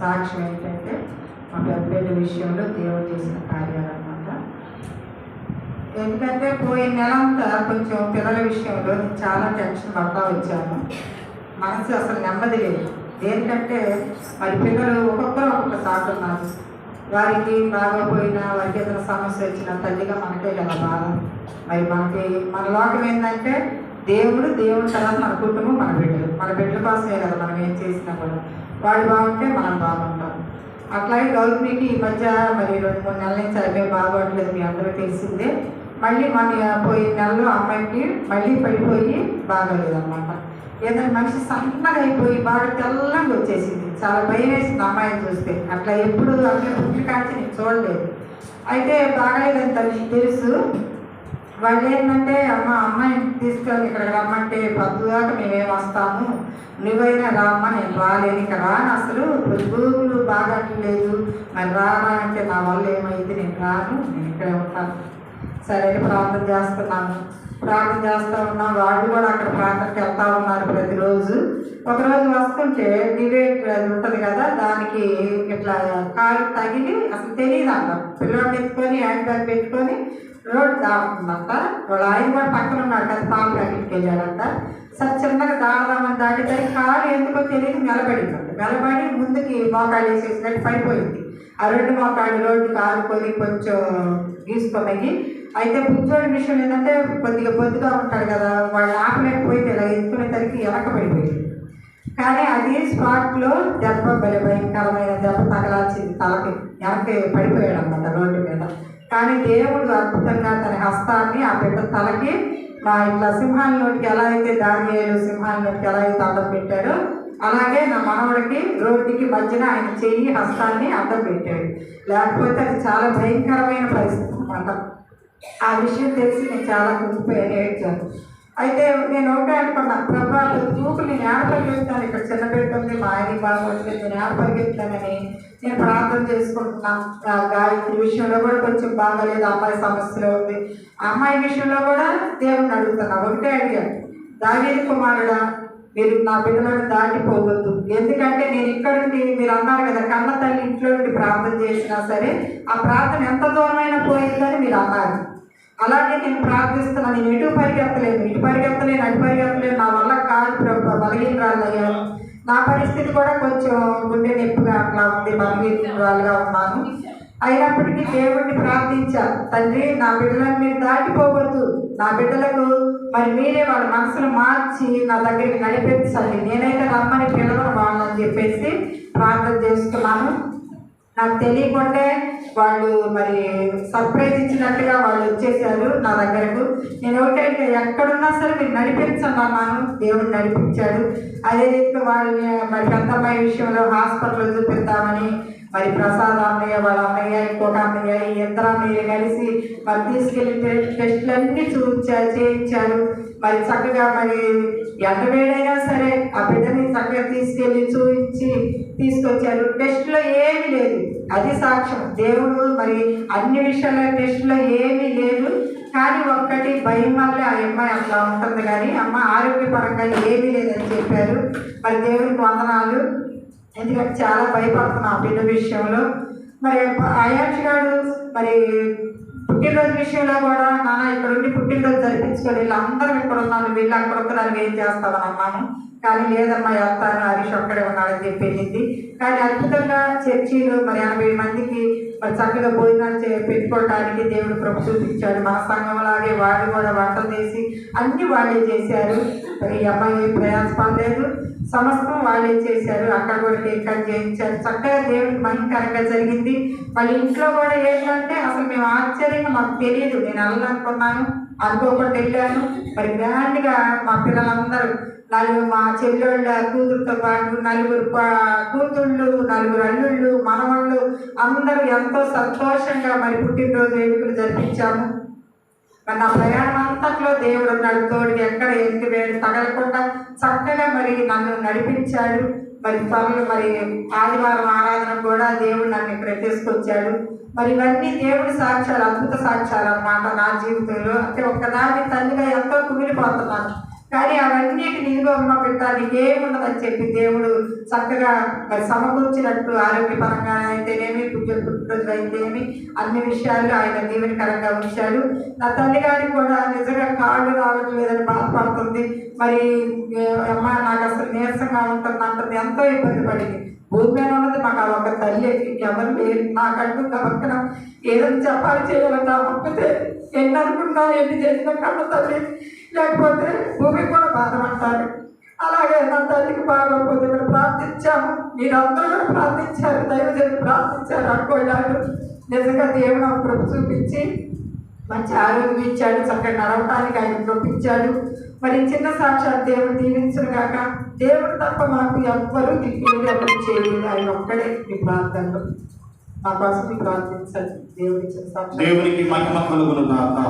సాక్ష్యం ఏంటంటే మా పెద్ద పెద్ద విషయంలో దేవుడు చేసిన కార్యాలు అనమాట ఎందుకంటే పోయిన నెల అంతా కొంచెం పిల్లల విషయంలో నేను చాలా టెన్షన్ పడతా వచ్చాను. మనసు అసలు నెమ్మది లేదు. ఏంటంటే మరి పిల్లలు ఒక్కొక్కరు ఒక్కొక్క సాగు ఉన్నారు. వారికి బాగోపోయినా వారికి ఏదైనా సమస్య వచ్చినా తల్లిగా మనకే కదా బాధ. మరి మనకి మన లోకం ఏంటంటే దేవుడు దేవుడు తర్వాత మన కుటుంబం మన బిడ్డలు. మన బిడ్డల కోసమే కదా మనం ఏం చేసినా కూడా. వాళ్ళు బాగుంటే మనం బాగుంటాం. అట్లాగే గౌతమికి ఈ మధ్య మరి రెండు మూడు నెలల నుంచి అదే బాగోట్లేదు మీ అందరూ తెలిసిందే. మళ్ళీ మన పోయిన నెలలో అమ్మాయికి మళ్ళీ పడిపోయి బాగోలేదన్నమాట. ఏదైనా మనిషి సన్నగా అయిపోయి బాగా తెల్లంగా వచ్చేసింది. చాలా భయం వేసింది అమ్మాయిని చూస్తే. అట్లా ఎప్పుడు అట్లా పుట్టిన కాంచి నేను చూడలేదు. అయితే బాగాలేదని తనకి తెలుసు. వాళ్ళు ఏంటంటే అమ్మ అమ్మాయిని తీసుకొని ఇక్కడ రమ్మంటే పొద్దుదాకా మేమేం వస్తాము? నువ్వైనా రామ్మ నేను రాలేను ఇక రాను అసలు పొద్దుగులు బాగా లేదు. మరి రారా అంటే నా వల్ల ఏమైంది? నేను రాను నేను ఇక్కడే ఉంటాను. సరే ప్రార్థన చేస్తున్నాను. ప్రార్థన చేస్తూ ఉన్నాం వాళ్ళు కూడా అక్కడ ప్రార్థనకి వెళ్తా ఉన్నారు ప్రతిరోజు. ఒకరోజు వస్తుంటే డిబేట్ అది ఉంటుంది కదా దానికి ఇట్లా కాలు తగిలి అసలు తెలియదు అంట. పిల్లోడిని ఎత్తుకొని హ్యాండ్ బ్యాగ్ పెట్టుకొని రోడ్డు దాటుతుందంట వాళ్ళ ఆయన కూడా పక్కన ఉన్నాడు కదా పాలు ప్యాకెట్కి వెళ్ళాడంట. సరే చిన్నగా దాడదామని దాటేసరికి కాలు ఎందుకో తెలియదు నిలబడిందంట నిలబడి ముందుకి మోకాళ్ళు వేసేసినట్టు పడిపోయింది. ఆ రెండు మోకాళ్ళు రోడ్డు కాలుకొని కొంచెం గీసుకొని అయితే బుద్ధుడి విషయం ఏంటంటే కొద్దిగా బొద్దుగా ఉంటాడు కదా వాళ్ళు ఆపలేకపోయింది ఇలా ఎత్తుకునేసరికి వెనకబడిపోయింది కానీ అది స్పాట్లో దెబ్బ భయంకరమైన దెబ్బ తగలాల్సింది తలకి వెనక్కి పడిపోయాడు అన్నమాట రోడ్డు మీద. కానీ దేవుడు అద్భుతంగా తన హస్తాన్ని ఆ బిడ్డ తలకి మా ఇట్లా సింహాలలోకి ఎలా అయితే దానియాలు సింహాలలోకి ఎలా అయితే అడ్డం పెట్టాడో అలాగే నా మనవడికి రోడ్డుకి మధ్యన ఆయన చెయ్యి హస్తాన్ని అడ్డం పెట్టాడు. లేకపోతే అది చాలా భయంకరమైన పరిస్థితి అన్నమాట. ఆ విషయం తెలిసి నేను చాలా కుంగిపోయాను ఏడ్చాను. అయితే నేను ఒకటే అనుకున్నా ప్రభా చూపు నేను ఏడపరిగెత్తాను ఇక్కడ చిన్న బిడ్డ ఉంది మా ఆయన బాగోట్లేదు నేను ఏడపరిగెత్తానని నేను ప్రార్థన చేసుకుంటున్నాను ఆ గాయత్రి విషయంలో కూడా కొంచెం బాగాలేదు. అమ్మాయి సమస్యలో ఉంది. అమ్మాయి విషయంలో కూడా దేవుని అడుగుతున్నా. ఒకటే అడిగాను దావేది కుమారుడా మీరు నా బిడ్డలను దాటిపోవద్దు. ఎందుకంటే నేను ఇక్కడ నుండి మీరు అన్నారు కదా కన్న తల్లి ఇంట్లో నుండి ప్రార్థన చేసినా సరే ఆ ప్రార్థన ఎంత దూరమైనా పోయిందని మీరు అన్నారు. అలాగే నేను ప్రార్థిస్తున్నా. నేను ఎటు పరిగెత్తలేను. ఇటు పరిగెత్తలేను అటు పరిగెత్తలేను. నా వల్ల కాదు ప్రభు బలహీనరాలయ్యాను నా పరిస్థితి కూడా కొంచెం గుండె నొప్పిగా అట్లా ఉంది బలహీనరాలుగా ఉన్నాను. అయినప్పటికీ దేవుడిని ప్రార్థించా తండ్రి నా బిడ్డలను మీరు దాటిపోవద్దు. నా బిడ్డలకు మరి మీరే వాళ్ళ మనసును మార్చి నా దగ్గరికి నడిపించాలి నేనైతే రమ్మని పిలవను వాళ్ళని చెప్పేసి ప్రార్థన చేస్తున్నాను. నాకు తెలియకుంటే వాళ్ళు మరి సర్ప్రైజ్ ఇచ్చినట్టుగా వాళ్ళు వచ్చేసారు నా దగ్గరకు. నేను ఎక్కడున్నా సరే మీరు నడిపించండి అన్నాను దేవుడు నడిపించాడు. అదే రీతిలో వాళ్ళని మరి పెద్దమ్మాయి విషయంలో హాస్పిటల్ చూపిద్దామని మరి ప్రసాద్ అన్నయ్య వాళ్ళ అన్నయ్య ఇంకొక అన్నయ్య ఈ ఇద్దరు అన్నయ్య కలిసి మరి తీసుకెళ్ళి టె- టెస్టులన్నీ చూపించారు చేయించారు. మరి చక్కగా మరి ఎంత వేడైనా సరే ఆ బిడ్డని చక్కగా తీసుకెళ్ళి చూపించి తీసుకొచ్చారు. టెస్ట్లో ఏమీ లేదు. అది సాక్ష్యం. దేవుడు మరి అన్ని విషయాల టెస్ట్లో ఏమీ లేదు. కానీ ఒక్కటి భయం వల్ల ఆ అమ్మాయి అట్లా ఉంటుంది కానీ అమ్మ ఆరోగ్యపరంగా ఏమీ లేదని చెప్పారు. మరి దేవుడికి వందనాలు. ఎందుకంటే చాలా భయపడుతున్నా ఆ బిడ్డ విషయంలో. మరి అయాక్ష గారు మరి పుట్టినరోజు విషయంలో కూడా నాన్న ఇక్కడ పుట్టినరోజు జరిపించుకొని వీళ్ళందరూ ఇక్కడ ఉన్నాను వీళ్ళు అక్కడ ఉన్నారు ఏం చేస్తామని అన్నాను. కానీ లేదమ్మా వెళ్తాను హరీష్ ఒక్కడే ఉన్నాడని చెప్పేసింది. కానీ అద్భుతంగా చర్చీలు మరి ఎనభై మందికి మరి చక్కగా భోజనాలు చే పెట్టుకోవడానికి దేవుడు ప్రభు చూపించాడు. మా సంఘం లాగే వాళ్ళు కూడా వంటలు చేసి అన్ని వాళ్ళే చేశారు. మరి ఈ అమ్మాయి ప్రయాసపడలేదు సమస్తం వాళ్ళే చేశారు. అక్కడ కూడా కేక్ కట్ చేయించారు. చక్కగా దేవుడికి భయంకరంగా జరిగింది. వాళ్ళ ఇంట్లో కూడా ఏంటంటే అసలు మేము ఆశ్చర్యంగా మాకు తెలియదు. నేను వెళ్ళాలనుకున్నాను. అనుకోకుండా వెళ్ళాను మరి గ్రాండ్గా మా పిల్లలందరూ నలుగురు మా చెల్లెళ్ళ కూతురుతో పాటు నలుగురు కూతుళ్ళు నలుగురు అల్లుళ్ళు మనవళ్ళు అందరూ ఎంతో సంతోషంగా మరి పుట్టినరోజు వేడుకలు జరిపించాము. మరి నా ప్రయాణం అంతట్లో దేవుడు ఉన్నాడు ఎక్కడ ఎందుకు వేడు తగలకుండా చక్కగా మరి నన్ను నడిపించాడు. మరి త్వరలో మరి ఆదివారం ఆరాధన కూడా దేవుడు నన్ను ఇక్కడ తీసుకొచ్చాడు. మరి ఇవన్నీ దేవుడి సాక్ష్యాలు అద్భుత సాక్ష్యాలు అన్నమాట నా జీవితంలో. అంటే ఒక్కదాని తల్లిగా ఎంతో కుమిలిపోతున్నాను. కానీ అవన్నిటిని ఇదిగో అమ్మ పెట్టాలి ఏమున్నదని చెప్పి దేవుడు చక్కగా మరి సమకూర్చినట్టు ఆరోగ్యపరంగా అయితేనేమి పుట్టిన పుట్టినరోజులు అయితేనేమి అన్ని విషయాలు ఆయన దీవెనకరంగా ఉంచాడు. నా తల్లి గారికి కూడా నిజంగా కాళ్ళు రావడం లేదని బాధపడుతుంది. మరి అమ్మ నాకు అసలు నీరసంగా ఉంటుంది అంటుంది ఎంతో ఇబ్బంది పడింది. భూమి మీద ఉన్నది మాకు ఆ ఒక తల్లి ఎవరు లేరు. నాకంటూ పక్కన ఏదైనా చెప్పాలి చేయాలంటే ఆ ఒక్కతే ఎన్ని అనుకున్నా ఎన్ని చేసినా కన్న తల్లి. లేకపోతే భూమి కూడా బాధపడతారు. అలాగే నా తల్లికి బాగోకపోతే మేము ప్రార్థించాము. మీరందరూ కూడా ప్రార్థించారు దైవజన్ ప్రార్థించారు. అనుకోలేదు నిజంగా దేవుడు ఆ కృప చూపించి మంచి ఆరోగ్యం ఇచ్చాడు చక్కగా నడవటానికి ఆయన చూపించాడు మరి చిన్న సాక్షాత్ దేవుడు దీవించను కాక దేవుడు తప్ప మాకు ఎవ్వరూ దిక్కులు ఎవరు చేయలేదు. ఆయన ఒక్కడే మీ ప్రార్థనలో మా కోసం మీరు ప్రార్థించండి దేవుడి దేవునికి మహిమ కలుగును గాక